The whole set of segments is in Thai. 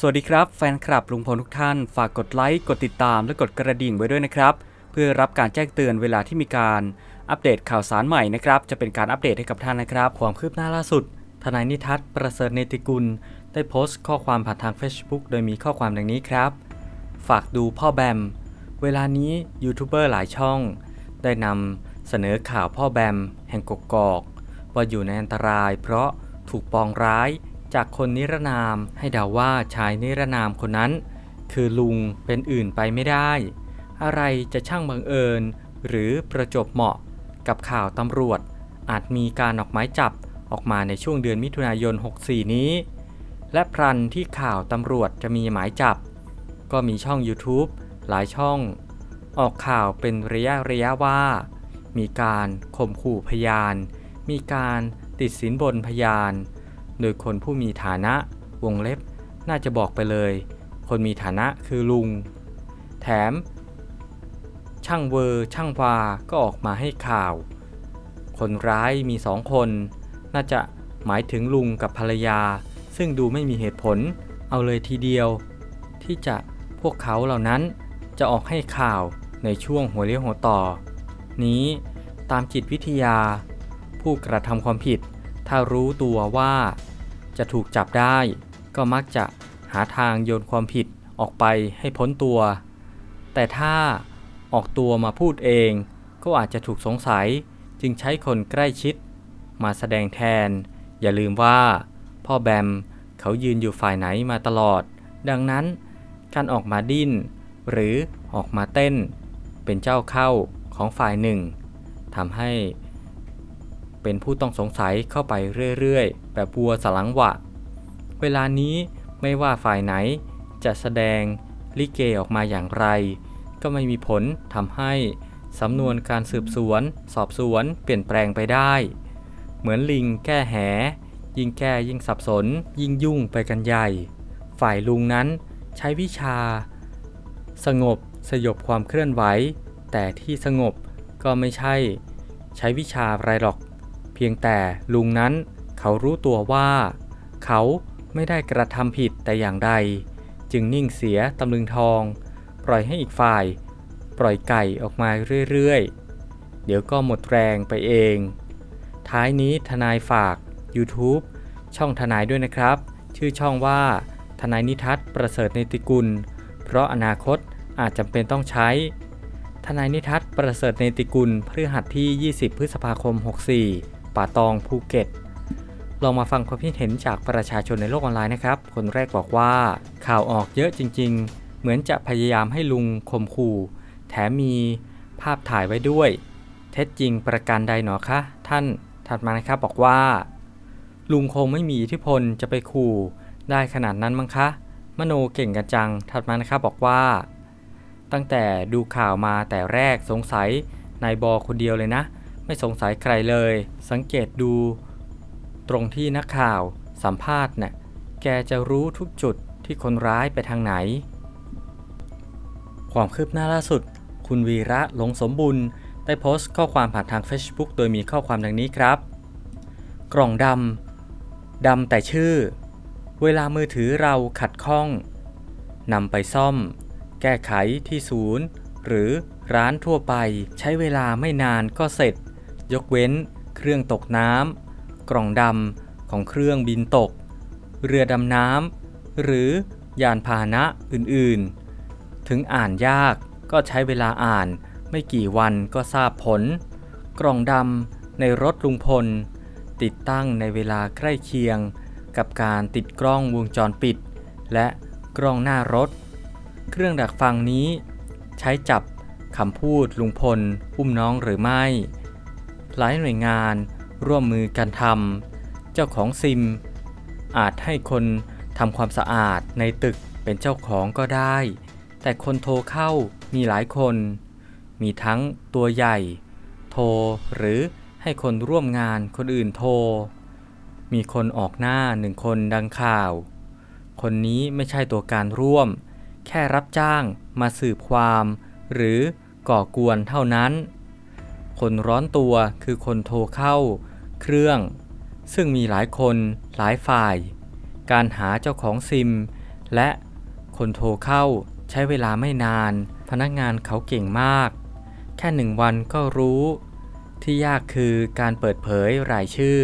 สวัสดีครับแฟนคลับลุงพลทุกท่าน ฝากกดไลค์ กดติดตามและกดกระดิ่งไว้ด้วยนะครับ เพื่อรับการแจ้งเตือนเวลาที่มีการอัปเดตข่าวสารใหม่นะครับ จะเป็นการอัปเดตให้กับท่านนะครับ ความคืบหน้าล่าสุด ทนายนิทัศน์ประเสริฐเนติกุล ได้โพสต์ข้อความผ่านทาง Facebook โดยมีข้อความดังนี้ครับ ฝากดูพ่อแบม เวลานี้ยูทูบเบอร์หลายช่อง ได้นำเสนอข่าวพ่อแบม แห่งกกอกว่าอยู่ในอันตราย เพราะถูกปองร้าย จากคนนิรนามให้เดาว่าชายนิรนามคนนั้น คือลุงเป็นอื่นไปไม่ได้ อะไรจะช่างบังเอิญ หรือประจบเหมาะกับข่าวตำรวจ อาจมีการออกหมายจับออกมาในช่วงเดือนมิถุนายน 64 นี้ และพรันที่ข่าวตำรวจจะมีหมายจับ ก็มีช่อง YouTube หลายช่อง ออกข่าวเป็นระยะระยะว่า มีการข่มขู่พยาน มีการติดสินบนพยาน โดยคนผู้มีฐานะ วงเล็บ น่าจะบอกไปเลย คนมีฐานะคือลุง แถม ช่างเวอร์ช่างวาก็ออกมาให้ข่าว คนร้ายมีสองคน น่าจะหมายถึงลุงกับภรรยา ซึ่งดูไม่มีเหตุผล เอาเลยทีเดียว ที่จะพวกเขาเหล่านั้นจะออกให้ข่าวในช่วงหัวเลี้ยวหัวต่อ นี้ตามจิตวิทยา ผู้กระทำความผิด ถ้ารู้ตัวว่าจะถูกจับได้ ก็มักจะหาทางโยนความผิดออกไปให้พ้นตัว แต่ถ้าออกตัวมาพูดเอง ก็อาจจะถูกสงสัยจึงใช้คนใกล้ชิด มาแสดงแทน อย่าลืมว่า พ่อแบมเขายืนอยู่ฝ่ายไหนมาตลอด ดังนั้น การออกมาดิ้น หรือออกมาเต้น เป็นเจ้าเข้าของฝ่ายหนึ่งทำให้ เป็นผู้ต้องสงสัยเข้าไปเรื่อยๆ แบบวัวสลังวะ เวลานี้ไม่ว่าฝ่ายไหนจะแสดงลิเกออกมาอย่างไร ก็ไม่มีผลทำให้สำนวนการสืบสวน สอบสวนเปลี่ยนแปลงไปได้ เหมือนลิงแก้แห ยิ่งแก้ยิ่งสับสน ยิ่งยุ่งไปกันใหญ่ ฝ่ายลุงนั้นใช้วิชา สงบสยบความเคลื่อนไหว แต่ที่สงบก็ไม่ใช่ ใช้วิชาอะไรหรอก เพียงแต่ลุงนั้นเขารู้ตัวว่า เขาไม่ได้กระทำผิดแต่อย่างใด จึงนิ่งเสียตำลึงทอง ปล่อยให้อีกฝ่าย ปล่อยไก่ออกมาเรื่อยๆ เดี๋ยวก็หมดแรงไปเอง ท้ายนี้ทนายฝาก YouTube ช่องทนายด้วยนะครับ ชื่อช่องว่า ทนายนิทัศน์ประเสริฐในติกุล เพราะอนาคตอาจจำเป็นต้องใช้ ทนายนิทัศน์ประเสริฐในติกุลพฤหัสที่ 20 พฤษภาคม 64 ป่าตองภูเก็ต ลองมาฟังความคิดเห็นจากประชาชนในโลกออนไลน์นะครับ คนแรกบอกว่า ข่าวออกเยอะจริง ๆ เหมือนจะพยายามให้ลุงข่มขู่แถมมีภาพถ่ายไว้ด้วย เท็จจริงประการใดหนอคะ ท่านถัดมานะครับบอกว่า ลุงคงไม่มีอิทธิพลจะไปขู่ได้ขนาดนั้นมั้งคะ มโนเก่งกันจัง ถัดมานะครับบอกว่า ตั้งแต่ดูข่าวมาแต่แรกสงสัยนายบอคนเดียวเลยนะ ไม่สงสัยใครเลย สังเกตดู ตรงที่นักข่าวสัมภาษณ์น่ะแกจะรู้ทุกจุดที่คนร้ายไปทางไหน ความคืบหน้าล่าสุด คุณวีระหลงสมบุญได้โพสต์ข้อความผ่านทาง Facebook โดยมีข้อความดังนี้ครับ กล่องดำดำแต่ชื่อ เวลามือถือเราขัดข้องนำไปซ่อม แก้ไขที่ศูนย์ หรือร้านทั่วไปใช้เวลาไม่นานก็เสร็จ ยกเว้น เครื่องตกน้ำกล่องดำของเครื่องบินตก เรือดำน้ำหรือยานพาหนะอื่นๆ ถึงอ่านยากก็ใช้เวลาอ่านไม่กี่วันก็ทราบผล กล่องดำในรถลุงพล ติดตั้งในเวลาใกล้เคียง กับการติดกล้องวงจรปิด และกล้องหน้ารถ เครื่องดักฟังนี้ ใช้จับคำพูดลุงพลอุ้มน้องหรือไม่ หลายหน่วยงานร่วมมือกันทำเจ้าของซิม อาจให้คนทำความสะอาดในตึกเป็นเจ้าของก็ได้ แต่คนโทรเข้ามีหลายคน มีทั้งตัวใหญ่ โทรหรือให้คนร่วมงานคนอื่นโทร มีคนออกหน้าหนึ่งคนดังข่าว คนนี้ไม่ใช่ตัวการร่วม แค่รับจ้างมาสืบความ หรือก่อกวนเท่านั้น คนร้อนตัวคือคนโทรเข้า เครื่อง ซึ่งมีหลายคนหลายฝ่าย การหาเจ้าของซิม และคนโทรเข้าใช้เวลาไม่นาน พนักงานเขาเก่งมาก แค่หนึ่งวันก็รู้ ที่ยากคือการเปิดเผยรายชื่อ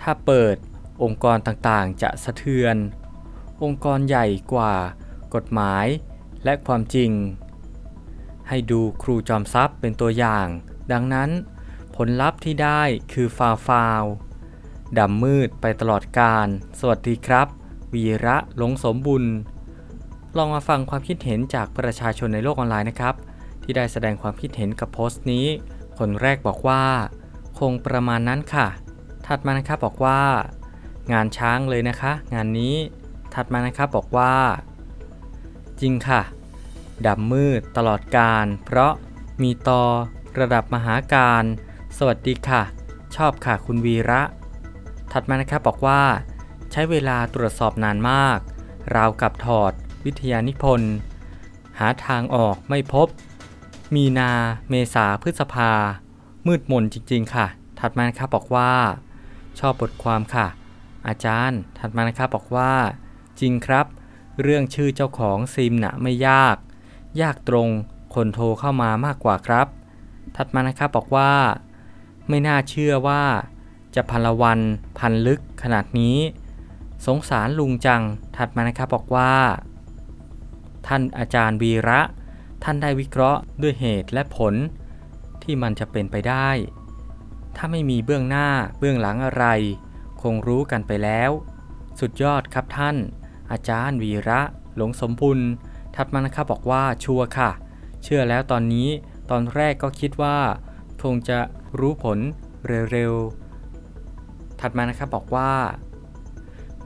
ถ้าเปิดองค์กรต่างๆ จะสะเทือน องค์กรใหญ่กว่า กฎหมายและความจริง ให้ดูครูจอมทรัพย์เป็นตัวอย่าง ดังนั้นผลลัพธ์ที่ได้คือฟาวฟาวดำมืดไปตลอดการ สวัสดีครับ วีระหลงสมบุญ ลองมาฟังความคิดเห็นจากประชาชนในโลกออนไลน์นะครับ ที่ได้แสดงความคิดเห็นกับโพสต์นี้ คนแรกบอกว่า คงประมาณนั้นค่ะ ถัดมานะครับบอกว่า งานช้างเลยนะคะ งานนี้ ถัดมานะครับบอกว่า จริงค่ะดำมืดตลอดการ เพราะมีต่อ ระดับมหาการ สวัสดีค่ะ ชอบค่ะคุณวีระ ถัดมานะครับบอกว่า ใช้เวลาตรวจสอบนานมาก ราวกับถอด วิทยานิพนธ์ หาทางออกไม่พบ มีนาเมษาพฤษภา มืดมนจริงๆค่ะ ถัดมานะครับบอกว่า ชอบบทความค่ะ อาจารย์ ถัดมานะครับบอกว่า จริงครับ เรื่องชื่อเจ้าของซิมนะไม่ยาก ยากตรงคนโทรเข้ามามากกว่าครับ ถัดมานะครับบอกว่า ไม่น่าเชื่อว่า จะพันละวันพันลึกขนาดนี้ สงสารลุงจัง ถัดมานะครับบอกว่า ท่านอาจารย์วีระ ท่านได้วิเคราะห์ด้วยเหตุและผล ที่มันจะเป็นไปได้ ถ้าไม่มีเบื้องหน้าเบื้องหลังอะไร คงรู้กันไปแล้ว สุดยอดครับท่าน อาจารย์วีระ หลงสมบุญถัดมานะครับบอกว่าชัวร์ค่ะ เชื่อแล้วตอนนี้ ตอนแรกก็คิดว่าคงจะรู้ผลเร็วๆ ถัดมานะครับบอกว่า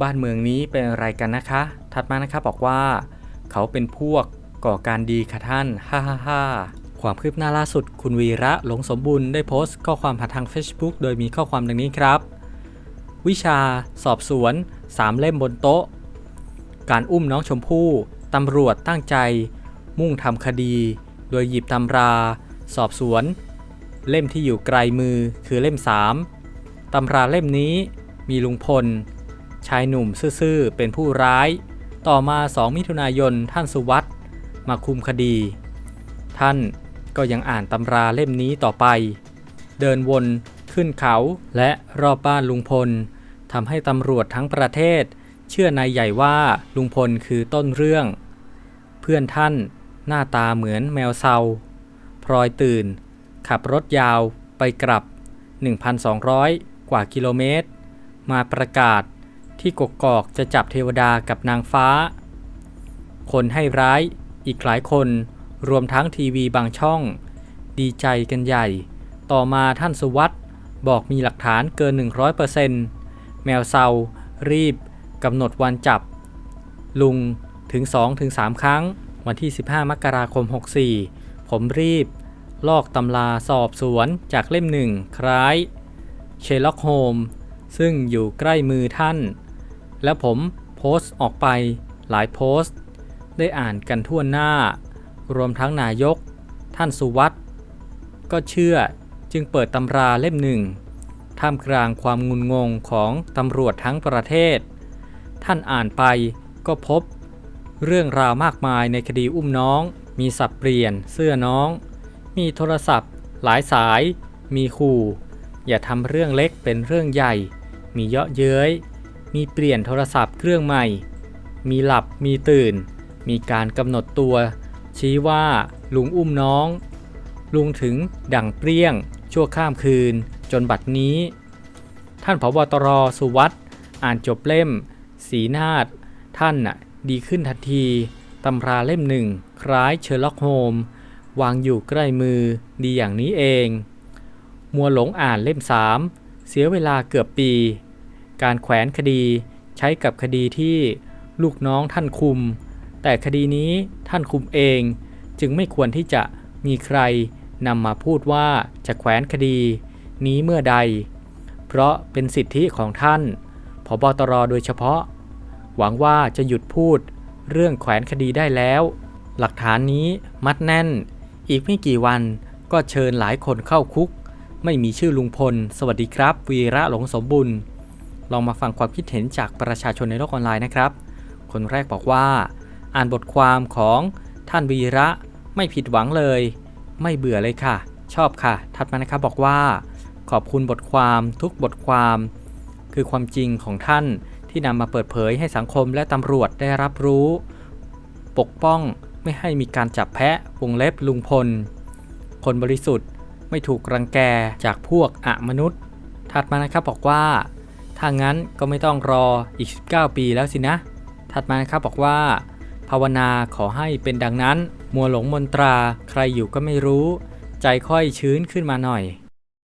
บ้านเมืองนี้เป็นอะไรกันนะคะ ถัดมานะครับบอกว่า เขาเป็นพวกก่อการดีค่ะท่าน ฮ่าฮ่าฮ่าความคืบหน้าล่าสุดคุณวีระหลงสมบูรณ์ได้โพสต์ข้อความผ่านทาง Facebook โดยมีข้อความดังนี้ครับ วิชา สอบสวน 3 เล่มบนโต๊ะ การอุ้มน้องชมพู่ตำรวจตั้งใจ มุ่งทำคดี โดยหยิบตำรา สอบสวน เล่มที่อยู่ไกลมือคือเล่ม 3ตำราเล่มนี้มีลุงพล ชายหนุ่มซื่อๆเป็นผู้ร้าย ต่อมา 2 มิถุนายนท่านสุวัตมาคุมคดี ท่านก็ยังอ่านตำราเล่มนี้ต่อไป เดินวนขึ้นเขาและรอบบ้านลุงพลทำให้ตำรวจทั้งประเทศ เชื่อนายใหญ่ว่าลุงพลคือต้นเรื่อง เพื่อนท่าน หน้าตาเหมือนแมวเซาพลอยตื่น ขับรถยาวไปกลับ 1,200 กว่ากิโลเมตร มาประกาศที่กกอกจะจับเทวดากับนางฟ้า คนให้ร้ายอีกหลายคนรวมทั้งทีวีบางช่อง ดีใจกันใหญ่ ต่อมาท่านสุวัตบอกมีหลักฐานเกิน 100%แมวเซารีบกำหนดวันจับ ลุงถึง 2-3 ครั้ง วันที่ 15 มกราคม 64 ผมรีบ ลอกตำราสอบสวนจากเล่มหนึ่งคล้ายเชลล็อกโฮมซึ่งอยู่ใกล้มือท่าน แล้วผมโพสต์ออกไปหลายโพสต์ ได้อ่านกันทั่วหน้า รวมทั้งนายก ท่านสุวัตก็เชื่อจึงเปิดตำราเล่มหนึ่งท่ามกลางความงุนงงของตำรวจทั้งประเทศ ท่านอ่านไปก็พบ เรื่องราวมากมายในคดีอุ้มน้อง มีสับเปลี่ยนเสื้อน้อง มีโทรศัพท์ หลายสาย มีขู่ อย่าทำเรื่องเล็กเป็นเรื่องใหญ่ มีเยาะเย้ย มีเปลี่ยนโทรศัพท์เครื่องใหม่ มีหลับมีตื่น มีการกำหนดตัว ชี้ว่าลุงอุ้มน้อง ลุงถึงดั่งเปรี้ยง ชั่วข้ามคืน จนบัดนี้ ท่านผบตรสุวัตอ่านจบเล่ม สีนาฏท่านน่ะ ดีขึ้นทันทีตำราเล่มหนึ่งคล้ายเชอร์ล็อกโฮมวางอยู่ใกล้มือดีอย่างนี้เอง มัวหลงอ่านเล่มสามเสียเวลาเกือบปี การแขวนคดีใช้กับคดีที่ลูกน้องท่านคุม แต่คดีนี้ท่านคุมเอง จึงไม่ควรที่จะมีใครนำมาพูดว่าจะแขวนคดีนี้เมื่อใด เพราะเป็นสิทธิของท่านผบตรโดยเฉพาะ หวังว่าจะหยุดพูดเรื่องแขวนคดีได้แล้ว หลักฐานนี้มัดแน่น อีกไม่กี่วันก็เชิญหลายคนเข้าคุก ไม่มีชื่อลุงพล สวัสดีครับ วีระหลงสมบุญลองมาฟังความคิดเห็นจากประชาชนในโลกออนไลน์นะครับ คนแรกบอกว่า อ่านบทความของท่านวีระไม่ผิดหวังเลย ไม่เบื่อเลยค่ะ ชอบค่ะถัดมานะครับบอกว่า ขอบคุณบทความทุกบทความ คือความจริงของท่าน ที่นำมาเปิดเผยให้สังคมและตำรวจได้รับรู้ ปกป้องไม่ให้มีการจับแพะวงเล็บลุงพล คนบริสุทธิ์ไม่ถูกรังแกจากพวกอะมนุษย์ ถัดมานะครับบอกว่า ถ้างั้นก็ไม่ต้องรออีก 19 ปีแล้วสินะ ถัดมานะครับบอกว่า ภาวนาขอให้เป็นดังนั้น มัวหลงมนตราใครอยู่ก็ไม่รู้ ใจค่อยชื้นขึ้นมาหน่อย